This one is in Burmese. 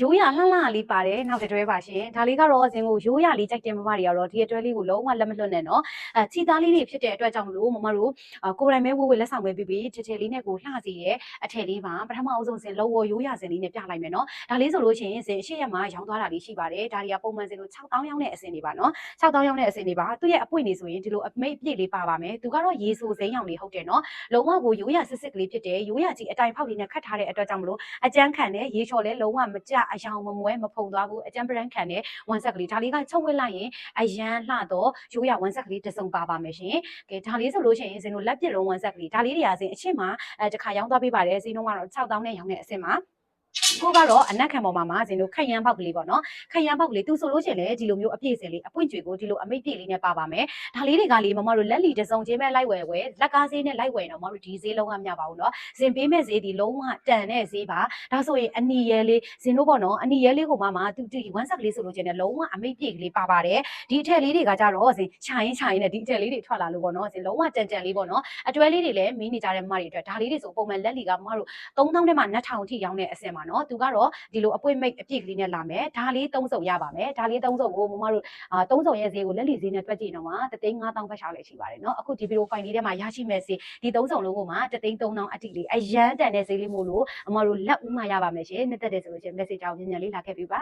ရိုးရလှလှလေးပါတယ်နောက်တစ်တွဲပါရှင်ဒါလေးကတော့အစင်ကိုရိုးရလေးကြိုက်တဲ့မမတွေကတော့ဒီအတွဲလေးကိုလုံးဝလက်မလွတ်နဲ့နော်အဲချီသားလေးတွေဖြစ်တဲ့အတွက်ကြောင့်မလို့မမတို့အာကိုယ်တိုင်ပဲဝေးဝေးလက်ဆောင်ပဲပြီးပြီးချေချေလေးနဲ့ကိုလှစီရဲ့အထည်လေးပါပထမအဆုံးစင်လောဝရိုးရစင်လေးနဲ့ပြလိုက်မယ်နော်ဒါလေးဆိုလို့ရှိရင်စင်အရှိရမှာရောင်းသွားတာလေးရှိပါတယ်ဒါတွေကပုံမှန်စင်လို့6000ရောင်းတဲ့အစင်တွေပါနော်6000ရောင်းတဲ့အစင်တွေပါသူ့ရဲ့အပွင့်နေဆိုရင်ဒီလိုအမိတ်ပြည့်လေးပါပါမယ်သူကတော့ရေဆိုစိမ်းရောင်လေးဟုတ်တယ်နော်လုံးဝကိုရိုးရစစ်စစ်ကလေးဖြစ်တယ်ရိုးရကြီးအတိုင်ဖောက်လေးနဲ့ခတ်ထားတဲ့အတွက်ကြောင့်မလို့အကြမ်းခံတဲ့ရေလျှော်လဲလုံးဝမကြအယောင်မမွဲမဖုံသွားဘူးအကြမ်းပရန်ခံတဲ့ဝန်ဆက်ကလေးဒါလေးကချုပ်ဝစ်လိုက်ရင်အရန်လှတော့ရိုးရဝန်ဆက်ကလေးတစ်စုံပါပါမယ်ရှင်ကဲဒါလေးဆိုလို့ရှိရင်ဇင်တို့လက်ပြလုံးဝန်ဆက်ကလေးဒါလေးတွေကဇင်အချစ်မှာအဲတစ်ခါရောင်းသွားပေးပါတယ်ဇင်တို့ကတော့6000နဲ့ရောင်းတဲ့အဆင့်မှာ ကိုကတော့အနက်ခံပေါ်မှာမှာဇင်တို့ခရမ်းပေါက်ကလေးပေါ့နော်ခရမ်းပေါက်ကလေးသူဆိုလို့ရှိရင်လည်းဒီလိုမျိုးအပြည့်စင်လေးအပွင့်ကျွေကိုဒီလိုအမိတ်ပြည့်လေးနဲ့ပါပါမယ်ဒါလေးတွေကလေးမမတို့လက်လီတစုံချင်းပဲလိုက်ဝယ်ဝယ်လက်ကားဈေးနဲ့လိုက်ဝယ်တော့မမတို့ဒီဈေးလုံးကမျှပါဘူးနော်ဇင်ပေးမဲ့ဈေးဒီလုံးဝတန်တဲ့ဈေးပါဒါဆိုရင်အနီရဲလေးဇင်တို့ပေါ့နော်အနီရဲလေးကိုမှမှသူဒီဝမ်းဆက်ကလေးဆိုလို့ရှိရင်လည်းလုံးဝအမိတ်ပြည့်ကလေးပါပါတယ်ဒီအထက်လေးတွေကကြတော့ဇင်ခြိုင်းခြိုင်းနဲ့ဒီအထက်လေးတွေထွက်လာလို့ပေါ့နော်ဇင်လုံးဝတန်တန်လေးပေါ့နော်အတွဲလေးတွေလည်းမင်းနေကြတဲ့မတွေအတွက်ဒါလေးတွေဆိုပုံမှန်လက်လီကမမတို့3000ထဲမှာ2000အထိရောင်းတဲ့အစင်ပါနော်သူကတော့ဒီလိုအပွင့်မိတ်အပြည့်ကလေးနဲ့လာမယ်ဒါလေး3စုံရပါမယ်ဒါလေး3စုံကိုမမတို့အာ3စုံရဲ့ဈေးကိုလက်လီဈေးနဲ့တွက်ကြည့်တော့မှာတသိန်း5000ပဲရှားလေးရှိပါတယ်နော်အခုဒီဗီဒီယိုဖိုင်လေးထဲမှာရရှိမဲ့ဈေးဒီ3စုံလုံးကိုမှတသိန်း3000အတိလေးအရန်တန်တဲ့ဈေးလေးမို့လို့အမတို့လက်ဦးမှရပါမယ်ရှင်နှစ်သက်တယ်ဆိုလို့ချင်း message ကြောင့်ညဉ့်ညံလေးလာခဲ့ပြီပါ